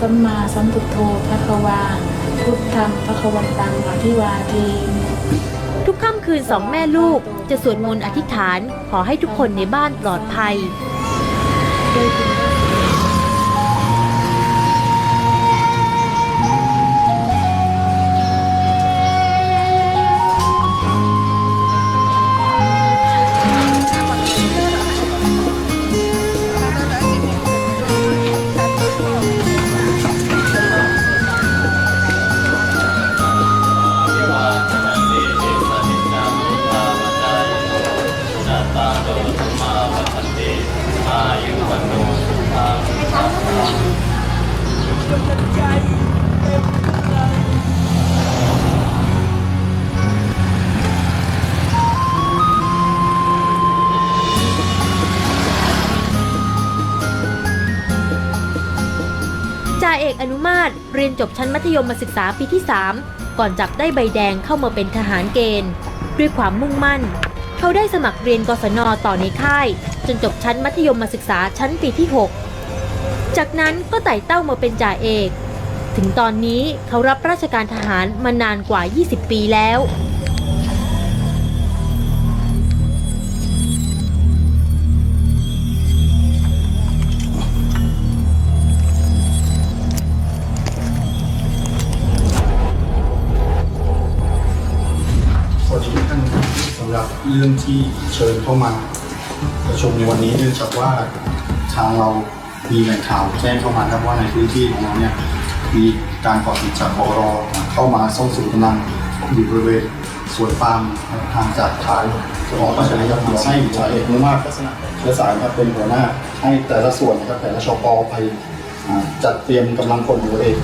สัมมาสัมพุทโธพระควา พุทธังพระควันตังอภิวาเทมิทุกค่ำคืนสองแม่ลูกจะสวดมนต์อธิษฐานขอให้ทุกคนในบ้านปลอดภัย โดยคุณ อกอนุมาตรเรียนจบชั้นมัธยมศึกษาปีที่ 3 ก่อนจับได้ใบแดงเข้ามาเป็นทหารเกณฑ์ ด้วยความมุ่งมั่น เขาได้สมัครเรียนกศนต่อในค่าย จนจบชั้นมัธยมศึกษาชั้นปีที่ 6 จากนั้นก็ไต่เต้ามาเป็นจ่าเอก ถึงตอนนี้เขารับราชการทหารมานานกว่า 20 ปีแล้ว เรื่องที่เชิญเข้ามาประชุมในวันนี้เนื่องจากว่าทางเรามีแหล่งข่าวแจ้งเข้ามาครับว่าในพื้นที่ของเราเนี่ยมีการก่อติดจากบรเข้ามาส่งสู่กำลังอยู่บริเวณสวนปาล์มห่างจากฐานของราชการยัให้จ่าเอกนุมาตรลักษณะเชื้อสายครับเป็นหัวหน้าให้แต่ละส่วนนะครับแต่ละชปไปจัดเตรียมกำลังพลอยู่เอง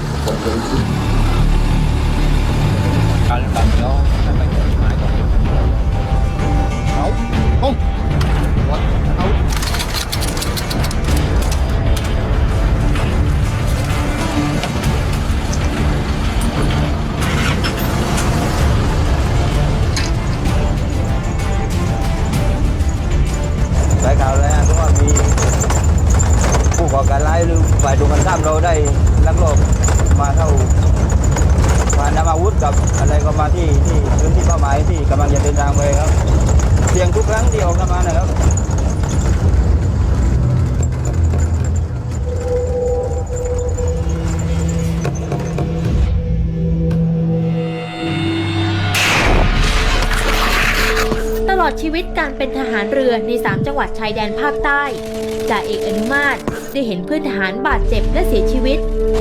ดชีวิตการเป็นทหารเรือใน 3 จังหวัดชายแดนภาคใต้จ่าเอกอนุมาตรได้เห็นเพื่อนทหารบาดเจ็บและเสียชีวิต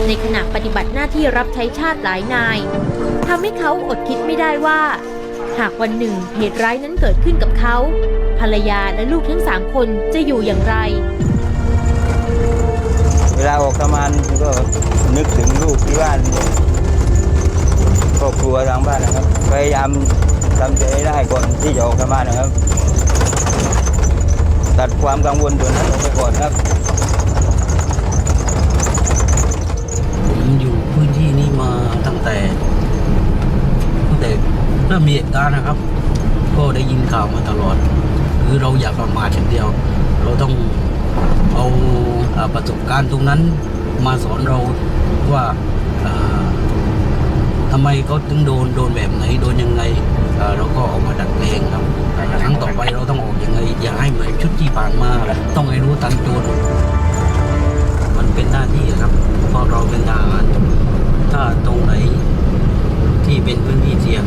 ในขณะปฏิบัติหน้าที่รับใช้ชาติหลายนายทำให้เขาอดคิดไม่ได้ว่า หากวันหนึ่งเหตุร้ายนั้นเกิดขึ้นกับเขา ภรรยาและลูกทั้งสามคนจะอยู่อย่างไร เวลาออกทำงานก็นึกถึงลูกที่บ้านครอบครัวทางบ้านนะครับพยายาม ทำใจได้ก่อนที่จะออกทำงานะครับ ตัดความกังวลตัวนั้นออกไปก่อนครับผมอยู่พื้นที่นี้มาตั้งแต่ตั้งแต่เริ่มมีเหตุการณ์นะครับ ก็ได้ยินข่าวมาตลอด คือเราอยากประมาทอย่างเดียว เราต้องเอาประสบการณ์ตรงนั้นมาสอนเราว่า ทำไมเขาถึงโดนโดนแบบไหนโดนยังไงเราก็ออกมาดัดแปลงครับครั้งต่อไปเราต้องออกยังไงอย่าให้เหมือนชุดที่ผ่านมาต้องให้รู้ตันโจรมันเป็นหน้าที่ครับเพราะเราเป็นทหารถ้าตรงไหนที่เป็นพื้นที่เสี่ยง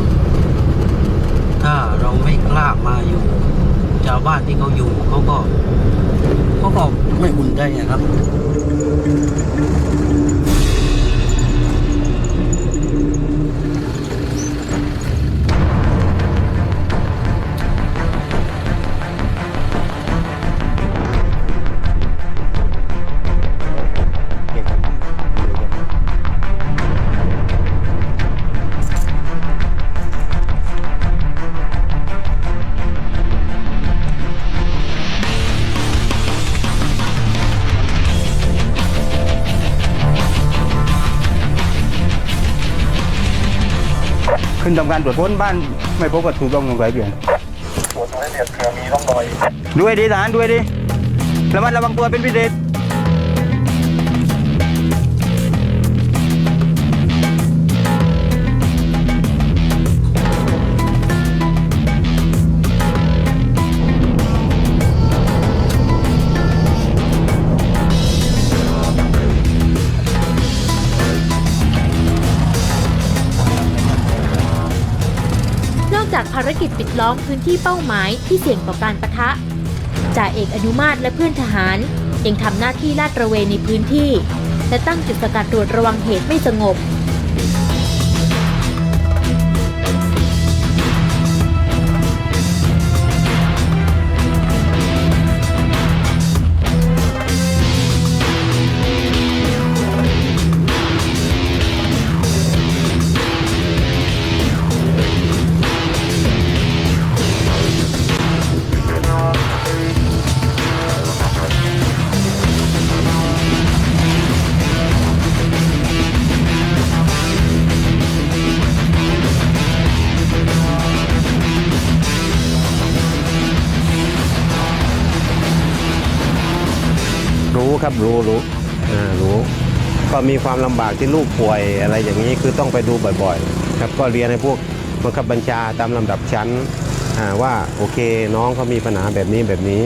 ถ้าเราไม่กล้ามาอยู่ชาวบ้านที่เขาอยู่เขาก็เขาก็ไม่อุ่นใจอะครับ ขึ้นทำการตรวจค้นบ้านไม่พบวัตถุต้องสงสัยเปลี่ยนตรวจสอบละเอียดเผื่อมีร่องรอยด้วยดีทหารด้วยดีระมัดระวังตัวเป็นพิเศษ จากภารกิจปิดล้อมพื้นที่เป้าหมายที่เสี่ยงต่อการปะทะจ่าเอกอนุมาตและเพื่อนทหาร ยังทำหน้าที่ลาดตระเวนในพื้นที่ และตั้งจุดสกัดตรวจระวังเหตุไม่สงบ รู้ครับรู้รู้อ่ารู้ ก็มีความลำบากที่ลูกป่วยอะไรอย่างนี้คือต้องไปดูบ่อยๆ ครับก็เรียนให้พวกบังคับบัญชาตามลำดับชั้นอ่าว่าโอเคน้องเขามีปัญหาแบบนี้แบบนี้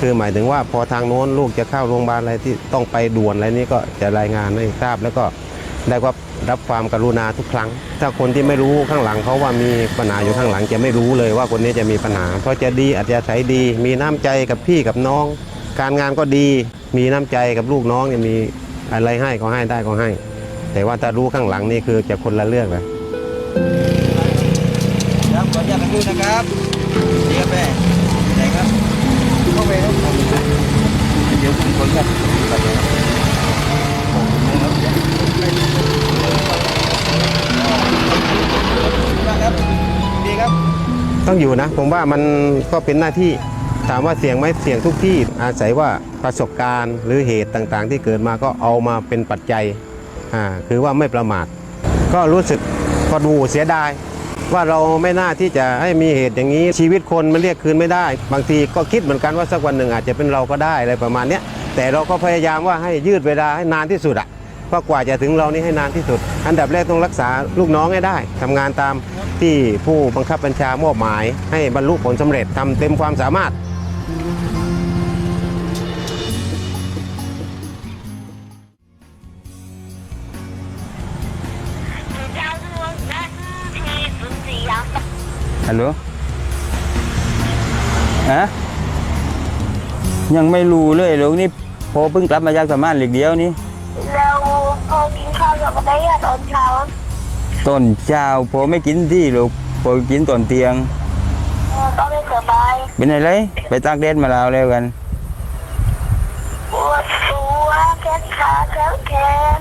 คือหมายถึงว่าพอทางโน้นลูกจะเข้าโรงพยาบาลอะไรที่ต้องไปด่วนอะไรนี้ก็จะรายงานให้ทราบแล้วก็ได้ว่ารับความกรุณาทุกครั้ง ถ้าคนที่ไม่รู้ข้างหลังเขาว่ามีปัญหาอยู่ข้างหลังจะไม่รู้เลยว่าคนนี้จะมีปัญหา เพราะจะดีอาจจะใช้ดี มีน้ำใจกับพี่กับน้อง การงานก็ดีมีน้ำใจกับลูกน้องเนี่ยมีอะไรให้ก็ให้ได้ก็ให้ แต่ว่าถ้ารู้ข้างหลังนี่คือจะคนละเรื่องเลยครับขออนุญาตกันดูนะครับนี่ครับแม่ไหนครับเข้าไปครับเดี๋ยวผมขออนุญาตไปนะครับครับดีครับ ต้องอยู่นะ ผมว่ามันก็เป็นหน้าที่ ถามว่าเสี่ยงไหมเสี่ยงทุกที่อาศัยว่าประสบการณ์หรือเหตุต่างๆ ที่เกิดมาก็เอามาเป็นปัจจัยอ่าคือว่าไม่ประมาท ก็รู้สึกพอดูเสียดาย ว่าเราไม่น่าที่จะให้มีเหตุอย่างนี้ชีวิตคนมันเรียกคืนไม่ได้ บางทีก็คิดเหมือนกันว่าสักวันหนึ่งอาจจะเป็นเราก็ได้อะไรประมาณนี้แต่เราก็พยายามว่าให้ยืดเวลาให้นานที่สุดอะเพราะกว่าจะถึงเรานี่ให้นานที่สุด อันดับแรกต้องรักษาลูกน้องให้ได้ทำงานตามที่ผู้บังคับบัญชามอบหมาย ให้บรรลุผลสำเร็จทำเต็มความสามารถ ฮัลโหลฮะยังไม่รู้เลยลูกนี่พอเพิ่งกลับมาจากสมานเหล็กเดียวนี่แล้วพอกินข้าวกับอะไรอะตอนเช้าตอนเช้าพอไม่กินที่ลูกพอกินตอนเตียงเออต้องไม่สบายเป็นอะไร ไปตากแดดมาแล้วแล้วกันปวดตัวแขนขาแขนแขน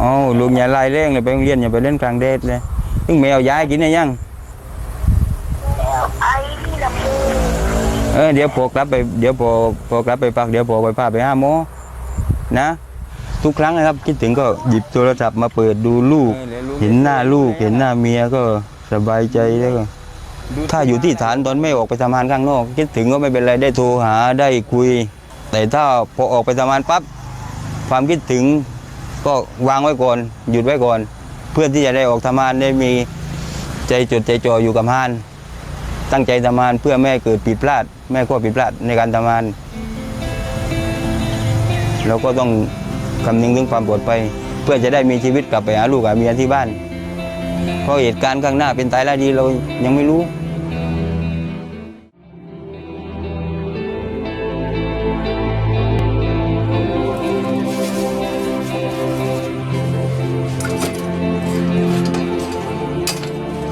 อ๋อลูกอย่าไล่เร่งเลยไปโรงเรียนอย่าไปเล่นกลางแดดเลยตึงแมวย้ายกินได้ยัง แล้วไอที่ลำพู เออเดี๋ยวพอกลับไปเดี๋ยวพอพอกลับไปพักเดี๋ยวพอไปพาไปห้าหมอนะ ทุกครั้งนะครับคิดถึงก็หยิบโทรศัพท์มาเปิดดูลูก เห็นหน้าลูก เห็นหน้าเมียก็สบายใจแล้วก็ถ้าอยู่ที่ฐานตอนไม่ออกไปทำงานข้างนอก คิดถึงก็ไม่เป็นไรได้โทรหาได้คุย แต่ถ้าพอออกไปทำงานปั๊บความคิดถึงก็วางไว้ก่อน หยุดไว้ก่อน เพื่อที่จะได้ออกทำงานได้มีใจจดใจจ่ออยู่กับงาน ตั้งใจทำงานเพื่อแม่เกิดผิดพลาด แม่ก็ผิดพลาดในการทำงานเราก็ต้องคำนึงถึงความปลอดภัยเพื่อจะได้มีชีวิตกลับไปหาลูกกับเมียที่บ้าน เพราะเหตุการณ์ข้างหน้าเป็นตายร้ายดีเรายังไม่รู้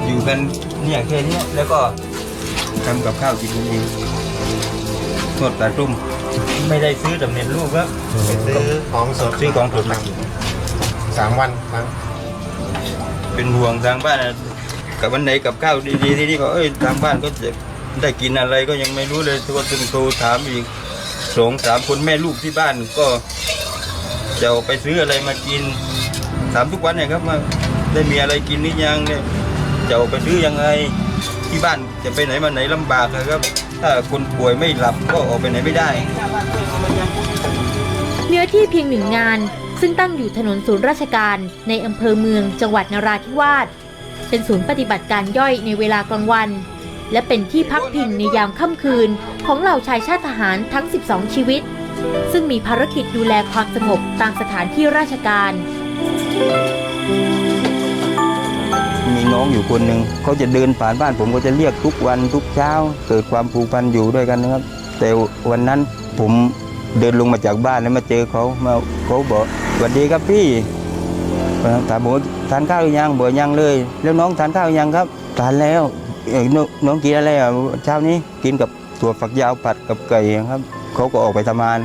อยู่กันเนี่ยแค่เนี้ยแล้วก็ ทำกับข้าวกินกันเองทอดปลาตุ้มไม่ได้ซื้อสำเร็จรูปครับซื้อของสดซื้อของสดมากินสามวันครั้งเป็นห่วงทางบ้านนะกับวันไหนกับข้าวดีๆที่นี่ก็เอ้ยทางบ้านก็จะได้กินอะไรก็ยังไม่รู้เลยก็ตึงโทรถามอีกสองสามคนแม่ลูกที่บ้านก็จะออกไปซื้ออะไรมากินถามทุกวันเนี่ยครับว่าได้มีอะไรกินหรือยังเนี่ยจะออกไปซื้อยังไงที่บ้าน จะไปไหนมาไหนลำบากนะครับ ถ้าคนป่วยไม่หลับก็ออกไปไหนไม่ได้ เนื้อที่เพียงหนึ่งงาน ซึ่งตั้งอยู่ถนนศูนย์ราชการในอำเภอเมืองจังหวัดนราธิวาสเป็นศูนย์ปฏิบัติการย่อยในเวลากลางวัน และเป็นที่พักพิงในยามค่ำคืนของเหล่าชายชาติทหารทั้ง 12 ชีวิต ซึ่งมีภารกิจดูแลความสงบตามสถานที่ราชการ มีน้องอยู่คนหนึ่งเขาจะเดินผ่านบ้านผมก็จะเรียกทุกวันทุกเช้า เกิดความผูกพันอยู่ด้วยกันนะครับ แต่วันนั้นผมเดินลงมาจากบ้านแล้วมาเจอเขามาเขาบอกสวัสดีครับพี่ถามผมทานข้าวหรือยังบอกยังเลย แล้วน้องทานข้าวหรือยังครับทานแล้วน้องกินอะไรอะเช้านี้กินกับถั่วฝักยาวผัดกับไก่ครับเขาก็ออกไปทำงาน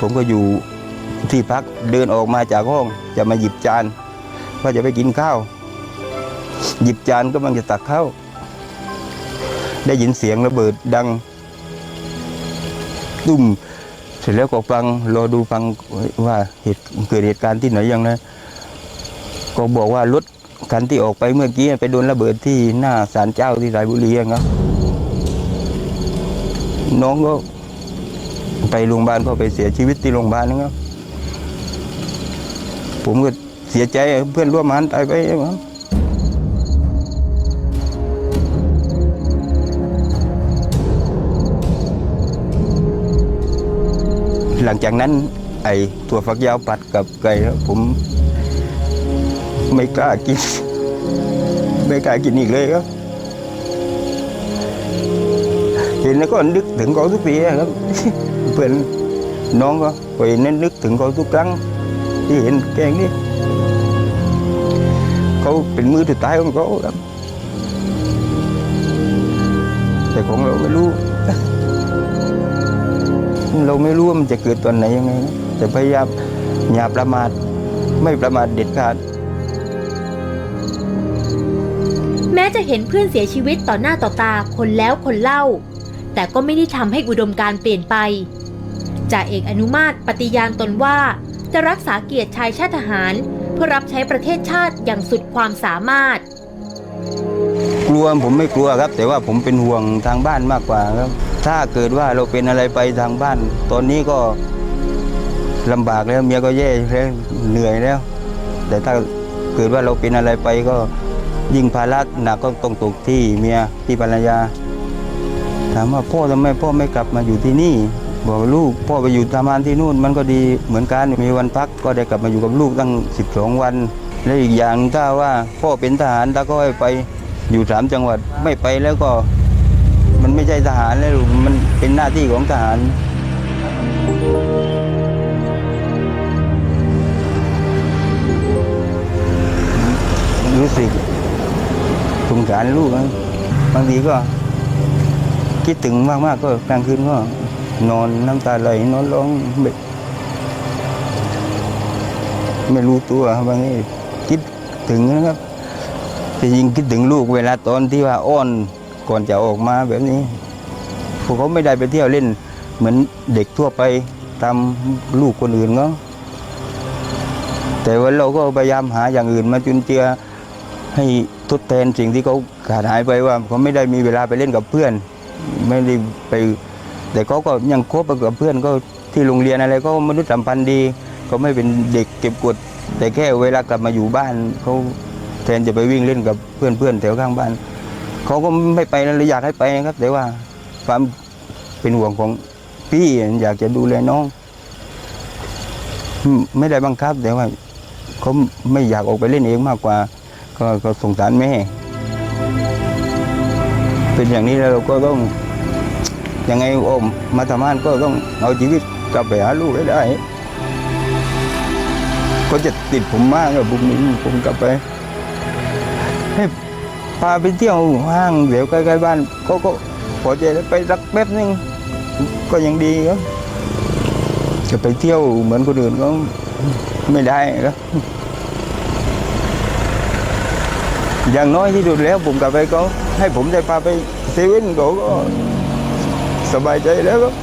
ผมก็อยู่ที่พักเดินออกมาจากห้องจะมาหยิบจานว่าจะไปกินข้าว หยิบจานก็มันจะตักข้าวได้ยินเสียงระเบิดดัง ตุ้ม เสร็จแล้วก็ฟังรอดูฟังว่าเหตุเกิดเหตุการณ์ที่ไหนยังไงก็บอกว่ารถคันที่ออกไปเมื่อกี้ไปโดนระเบิดที่หน้าศาลเจ้าที่ราชบุรีครับน้องก็ไปโรงพยาบาลก็ไปเสียชีวิตที่โรงพยาบาลนะครับผมก็เสียใจเพื่อนร่วมงานตายไปครับ หลังจากนั้น ไอ้ถั่วฝักยาวผัดกับไก่ผมไม่กล้ากิน ไม่กล้ากินอีกเลยครับ เห็นแล้วก็นึกถึงเขาทุกปีครับ เพื่อนน้องก็ไปนั่นนึกถึงเขาทุกครั้ง ที่เห็นแกงนี่เขาเป็นมือถือตายของเขาครับ แต่ของเราไม่รู้ เราไม่รู้ว่ามันจะเกิดตอนไหนยังไงนะแต่พยายามอย่าประมาทไม่ประมาทเด็ดขาด แม้จะเห็นเพื่อนเสียชีวิตต่อหน้าต่อตาคนแล้วคนเล่า แต่ก็ไม่ได้ทำให้อุดมการณ์เปลี่ยนไปจ่าเอกอนุมาตรปฏิญาณตนว่า จะรักษาเกียรติชายชาติทหาร เพื่อรับใช้ประเทศชาติอย่างสุดความสามารถ กลัวผมไม่กลัวครับ แต่ว่าผมเป็นห่วงทางบ้านมากกว่าครับ ถ้าเกิดว่าเราเป็นอะไรไปทางบ้าน ตอนนี้ก็ลำบากแล้วเมียก็แย่แล้วเหนื่อยแล้ว แต่ถ้าเกิดว่าเราเป็นอะไรไปก็ยิ่งภาระหนักก็ต้องตกที่เมียที่ภรรยา ถามว่าพ่อทำไมพ่อไม่กลับมาอยู่ที่นี่ บอกลูกพ่อไปอยู่ทำงานที่นู่น มันก็ดีเหมือนกันมีวันพักก็ได้กลับมาอยู่กับลูกตั้ง 12 วัน และอีกอย่างถ้าว่าพ่อเป็นทหารถ้าก็ให้ไปอยู่สามจังหวัดไม่ไปแล้วก็ ไม่ใช่ทหารแล้วลูกมันเป็นหน้าที่ของทหารรู้สึกสงสารลูกบางทีก็ คิดถึงมากๆก็กลางคืนก็ นอนน้ำตาไหลนอนร้องแบบไม่รู้ตัวบางทีคิดถึงนะครับแต่ยิงคิดถึงลูกเวลาตอนที่ว่าอ้อน ก่อนจะออกมาแบบนี้พวกเขาไม่ได้ไปเที่ยวเล่น เหมือนเด็กทั่วไปตามลูกคนอื่นเขาแต่ว่าเราก็พยายามหาอย่างอื่นมาจุนเจือให้ทดแทนสิ่งที่เขาขาดหายไปว่าเขาไม่ได้มีเวลาไปเล่นกับเพื่อน ไม่ได้ไป แต่เขาก็ยังคบกับเพื่อนก็ที่โรงเรียนอะไรก็มนุษยสัมพันธ์ดีเขาไม่เป็นเด็กเก็บกด แต่แค่เวลากลับมาอยู่บ้านเขาแทนจะไปวิ่งเล่นกับเพื่อนเพื่อนๆแถวข้างบ้าน เขาก็ไม่ไปนะเลยอยากให้ไปนะครับ แต่ว่าความเป็นห่วงของพี่อยากจะดูแลน้อง ไม่ได้บังคับแต่ว่าเขาไม่อยากออกไปเล่นเองมากกว่า ก็ก็สงสารแม่ เป็นอย่างนี้แล้วเราก็ต้องยังไงโอมมาทำงานก็ต้องเอาชีวิตกลับไปหาลูกให้ได้เขาจะติดผมมากเลยบุกนี้ผมกลับไปให้าไปเที่ยวห้างเดี๋ยวใกล้ๆบ้านเขาก็พอใจไปสักแป๊บนึงก็ยังดีครับจะไปเที่ยวเหมือนคนอื่นก็ไม่ได้ครับอย่างน้อยที่สุดแล้วผมกลับไปก็ให้ผมได้พาไปเซเว่นเขาก็สบายใจแล้วครับ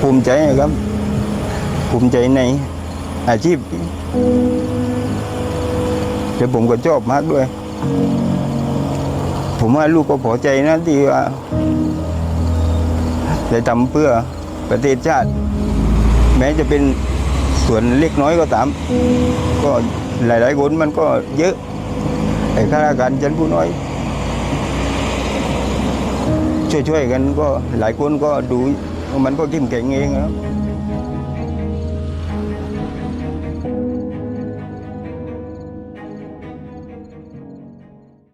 ภูมิใจครับภูมิใจในอาชีพ แต่ผมก็ชอบมากด้วย ผมว่าลูกก็พอใจนะที่ว่าได้ทำเพื่อประเทศชาติ แม้จะเป็นส่วนเล็กน้อยก็ตาม ก็หลายๆคนมันก็เยอะไอ้ข้าราชการชั้นผู้น้อย ช่วยๆกันก็หลายคนก็ดูมันก็เข้มแข็งเองครับ